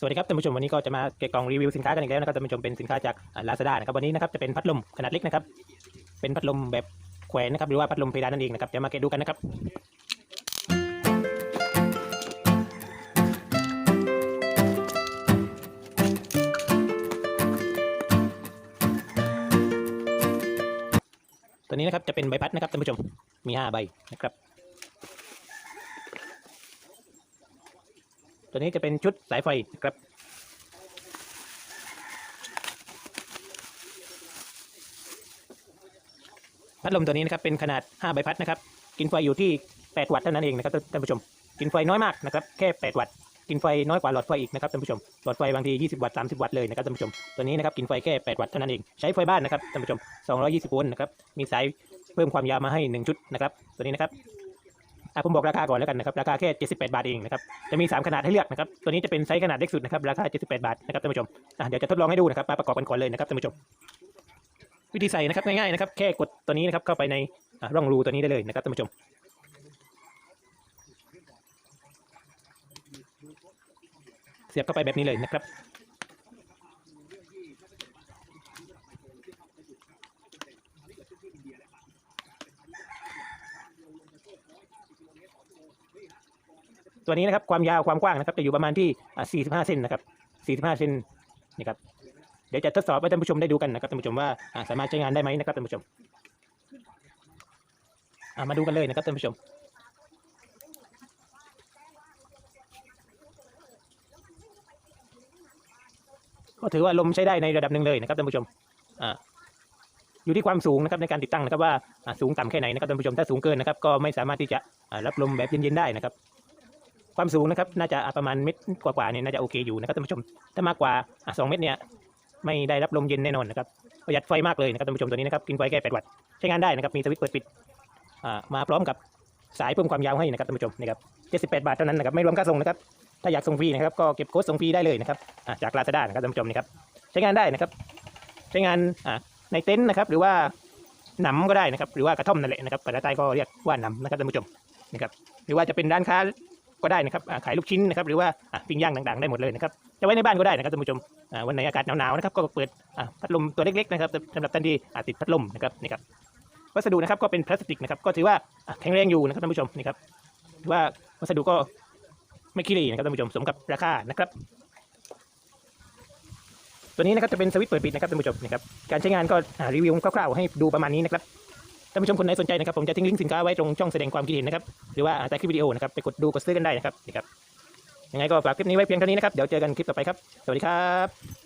สวัสดีครับท่านผู้ชมวันนี้ก็จะมาเก็บกล่องรีวิวสินค้ากันอีกแล้วนะครับท่านผู้ชมเป็นสินค้าจากลาซาด้านะครับวันนี้นะครับจะเป็นพัดลมขนาดเล็กนะครับ เป็นพัดลมแบบแขวนนะครับหรือว่าพัดลมเพดานนั่นเองนะครับจะมาเก็บดูกันนะครับตัวนี้นะครับจะเป็นใบพัดนะครับท่านผู้ชมมีห้าใบนะครับ ตัวนี้จะเป็นชุดสายไฟนะครับ พัดลมตัวนี้นะครับเป็นขนาด 5 ใบพัดนะครับ กินไฟอยู่ที่ 8 วัตต์เท่านั้นเองนะครับท่านผู้ชม กินไฟน้อยมากนะครับ แค่ 8 วัตต์ กินไฟน้อยกว่าหลอดไฟอีกนะครับท่านผู้ชม หลอดไฟบางที 20 วัตต์ 30 วัตต์เลยนะครับท่านผู้ชม ตัวนี้นะครับกินไฟแค่ 8 วัตต์เท่านั้นเอง ใช้ไฟบ้านนะครับท่านผู้ชม 220 โวลต์นะครับ มีสายเพิ่มความยาวมาให้ 1 ชุดนะครับ ตัวนี้นะครับ อะผมบอกราคาก่อนแล้วกันนะครับ ราคาแค่78 บาทเองนะครับ จะมี 3 ขนาดให้เลือกนะครับ ตัวนี้จะเป็นไซส์ขนาดเล็กสุดนะครับ ราคา 78 บาทนะครับท่านผู้ชมอะเดี๋ยวจะทดลองให้ดูนะครับ มาประกอบกันก่อนเลยนะครับท่านผู้ชม วิธีใส่นะครับง่ายๆนะครับ แค่กดตัวนี้นะครับเข้าไปในร่องรูตัวนี้ได้เลยนะครับท่านผู้ชมเสียบเข้าไปแบบนี้เลยนะครับ ตัวนี้นะครับความยาวความกว้างนะครับจะอยู่ประมาณที่ 45 เซนนะครับ45 เซนนี่ครับเดี๋ยวจะทดสอบให้ท่านผู้ชมได้ดูกันนะครับท่านผู้ชมว่าสามารถใช้งานได้ไหมนะครับท่านผู้ชมมาดูกันเลยนะครับท่านผู้ชมก็ถือว่าลมใช้ได้ในระดับหนึ่งเลยนะครับท่านผู้ชมอ่าอยู่ที่ความสูงนะครับในการติดตั้งนะครับว่าสูงต่ำแค่ไหนนะครับท่านผู้ชมถ้าสูงเกินนะครับก็ไม่สามารถที่จะรับลมแบบเย็นๆได้นะครับ ความสูงนะครับน่าจะประมาณเมตรกว่าๆเนี่ยน่าจะโอเคอยู่นะครับท่านผู้ชม ถ้ามากกว่าสองเมตรเนี่ยไม่ได้รับลมเย็นแน่นอนนะครับประหยัดไฟมากเลยนะครับท่านผู้ชมตัวนี้นะครับกินไฟแค่8วัตต์ใช้งานได้นะครับมีสวิตช์เปิดปิดมาพร้อมกับสายเพิ่มความยาวให้นะครับท่านผู้ชมนี่ครับ78 บาทเท่านั้นนะครับไม่รวมค่าส่งนะครับถ้าอยากส่งฟรีนะครับก็เก็บโค้ดส่งฟรีได้เลยนะครับจากลาซาด้านะครับท่านผู้ชมนี่ครับใช้งานได้นะครับ ใช้งานในเต็นท์นะครับหรือว่าหนำก็ได้นะครับหรือว่ากระท่อมนั่นแหละนะครับภาษาใต้ก็เรียกว่าหนำนะครับท่านผู้ชมนะครับหรือว่าจะเป็นร้านค้า ก็ได้นะครับขายลูกชิ้นนะครับหรือว่าปิ้งย่างต่างๆได้หมดเลยนะครับจะไว้ในบ้านก็ได้นะครับท่านผู้ชมวันไหนอากาศหนาวๆนะครับก็เปิดพัดลมตัวเล็กๆนะครับสำหรับท่านที่ติดพัดลมนะครับนี่ครับวัสดุนะครับก็เป็นพลาสติกนะครับก็ถือว่าแข็งแรงอยู่นะครับท่านผู้ชมนี่ครับถือว่าวัสดุก็ไม่ขี้เหร่นะครับท่านผู้ชมสมกับราคานะครับตัวนี้นะครับจะเป็นสวิตช์เปิดปิดนะครับท่านผู้ชมนะครับการใช้งานก็รีวิวคร่าวๆให้ดูประมาณนี้นะครับ ท่านผู้ชมคนไหนสนใจนะครับผมจะทิ้งลิงก์สินค้าไว้ตรงช่องแสดงความคิดเห็นนะครับหรือว่าใต้คลิปวิดีโอนะครับไปกดดูกดซื้อกันได้นะครับนี่ครับยังไงก็ฝากคลิปนี้ไว้เพียงเท่านี้นะครับเดี๋ยวเจอกันคลิปต่อไปครับสวัสดีครับ